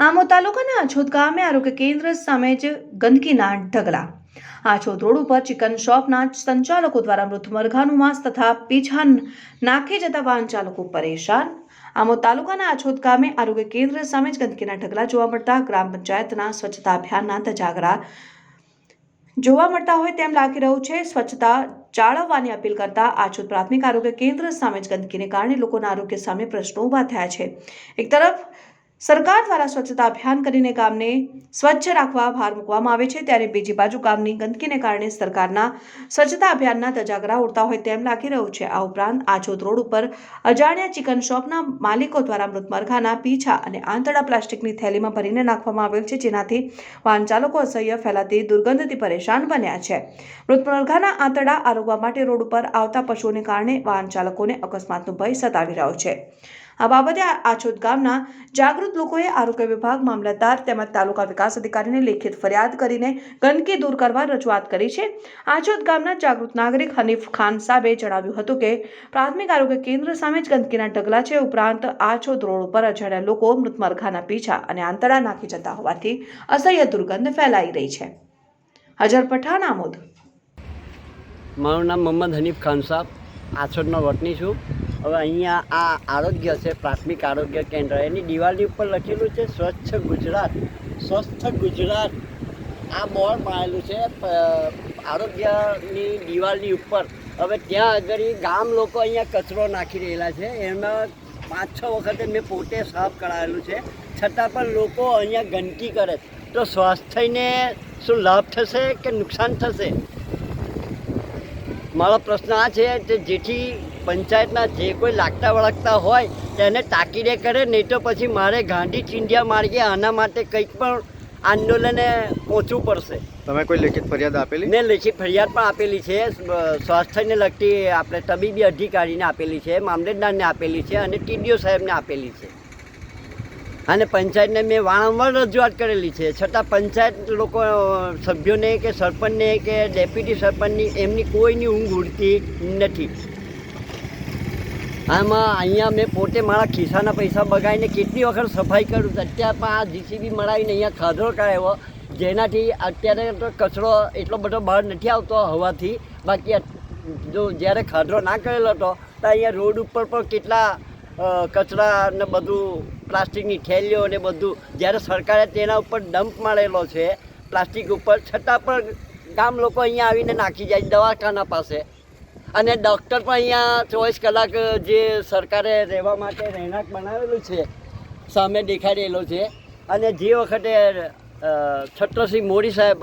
આમોદ તાલુકાના આછોદ ગામે આરોગ્ય કેન્દ્ર સામે જ ગંદકીના ઢગલા. આછોદ રોડ ઉપર ચિકન શોપના સંચાલકો દ્વારા મૃત મરઘાનું માંસ તથા પીછા નાખી જતા વાહન ચાલકો પરેશાન. આમો તાલુકાના આછોદ ગામે આરોગ્ય કેન્દ્ર સામે જ ગંદકીના ઢગલા જોવા મળતા ગ્રામ પંચાયતના સ્વચ્છતા અભિયાનના તજાગરા જોવા મળતા હોય તેમ લાગી રહ્યું છે. સ્વચ્છતા જાળવવાની અપીલ કરતા આછોદ પ્રાથમિક આરોગ્ય કેન્દ્ર સામે જ ગંદકીને કારણે લોકોના આરોગ્ય સામે પ્રશ્નો ઊભા થયા છે. એક તરફ સરકાર દ્વારા સ્વચ્છતા અભિયાન કરીને ગામને સ્વચ્છ રાખવા ભાર મૂકવામાં આવે છે, ત્યારે બીજી બાજુ ગામની ગંદકીને કારણે સરકારના સ્વચ્છતા અભિયાનના તજાગરા ઉડતા હોય તેમ લાગી રહ્યું છે. આ ઉપરાંત આછોદ રોડ ઉપર અજાણ્યા ચિકન શોપના માલિકો દ્વારા મૃત મરઘાના પીછા અને આંતરડા પ્લાસ્ટિકની થેલીમાં ભરીને નાખવામાં આવેલ છે, જેનાથી વાહન ચાલકો અસહ્ય ફેલાતી દુર્ગંધથી પરેશાન બન્યા છે. મૃતમરઘાના આંતળા આરોગવા માટે રોડ ઉપર આવતા પશુઓને કારણે વાહન ચાલકોને અકસ્માતનો ભય સતાવી રહ્યો છે. આ બાબતે આછોદ ગામના જાગૃત લોકોએ આરોગ્ય વિભાગ, મામલતદાર તેમજ તાલુકા વિકાસ અધિકારીને લેખિત ફરિયાદ કરીને ગંદકી દૂર કરવા રજૂઆત કરી છે. આછોદ ગામના જાગૃત નાગરિક હનીફ ખાન સાહેબે જણાવ્યું હતું કે, પ્રાથમિક આરોગ્ય કેન્દ્ર સામે જ ગંદકીના ઢગલા છે ઉપરાંત આછોદ રોડ ઉપર અજાણ્યા લોકો મૃતમરઘાના પીછા અને આંતરડા નાખી જતા હોવાથી અસહ્ય દુર્ગંધ ફેલાઈ રહી છે. હજર પઠાણ, આમોદ. મારું નામ મોહમ્મદ હનીફ ખાન સાહેબ. આછોડનો વતની છું. હવે અહીંયા આ આરોગ્ય છે, પ્રાથમિક આરોગ્ય કેન્દ્ર. એની દિવાલની ઉપર લખેલું છે, સ્વચ્છ ગુજરાત. સ્વસ્થ ગુજરાત. આ બોર્ડ મારેલું છે આરોગ્યની દિવાલની ઉપર. હવે ત્યાં આગળ ગામ લોકો અહીંયા કચરો નાખી રહેલા છે. એમાં પાંચ છ વખતે મેં પોતે સાફ કરાવેલું છે. છતાં પણ લોકો અહીંયા ગંદકી કરે. તો સ્વાસ્થ્યને શું લાભ થશે કે નુકસાન થશે? મારો પ્રશ્ન આ છે કે જેથી પંચાયતના જે કોઈ લાગતા વળગતા હોય તેને તાકીદે કરે નહીં તો પછી મારે ગાંધી ચિંધ્યા માર્ગે આના માટે કંઈક પણ આંદોલને પહોંચવું પડશે. તમે કોઈ લેખિત ફરિયાદ આપેલી? મેં લેખિત ફરિયાદ પણ આપેલી છે. સ્વાસ્થ્યને લગતી આપણે તબીબી અધિકારીને આપેલી છે મામલતદારને આપેલી છે અને ટીડીઓ સાહેબને આપેલી છે. અને પંચાયતને મેં વારંવાર રજૂઆત કરેલી છે. છતાં પંચાયત લોકો, સભ્યોને કે સરપંચને કે ડેપ્યુટી સરપંચની એમની કોઈની ઊંઘ ઉડતી નથી. આમાં અહીંયા મેં પોતે મારા ખિસ્સાના પૈસા બગાડીને કેટલી વખત સફાઈ કરું અત્યારે પણ આ જીસીબી મળાવીને અહીંયા ખાધો કરાવ્યો જેનાથી અત્યારે તો કચરો એટલો બધો બહાર નથી આવતો હવાથી. બાકી જો જ્યારે ખાધરો ના કરેલો હતો, તો અહીંયા રોડ ઉપર પણ કેટલા કચરા ને બધું, પ્લાસ્ટિકની થેલીઓ ને બધું, જ્યારે સરકારે તેના ઉપર ડમ્પ મારેલો છે, પ્લાસ્ટિક ઉપર, છતાં પણ ગામ લોકો અહીંયા આવીને નાખી જાય દવાખાના પાસે. અને ડૉક્ટર પણ અહીંયા ચોવીસ કલાક જે સરકારે રહેવા માટે રહેણાંક બનાવેલું છે, સામે દેખાડેલો છે. અને જે વખતે છત્રસિંહ મોરી સાહેબ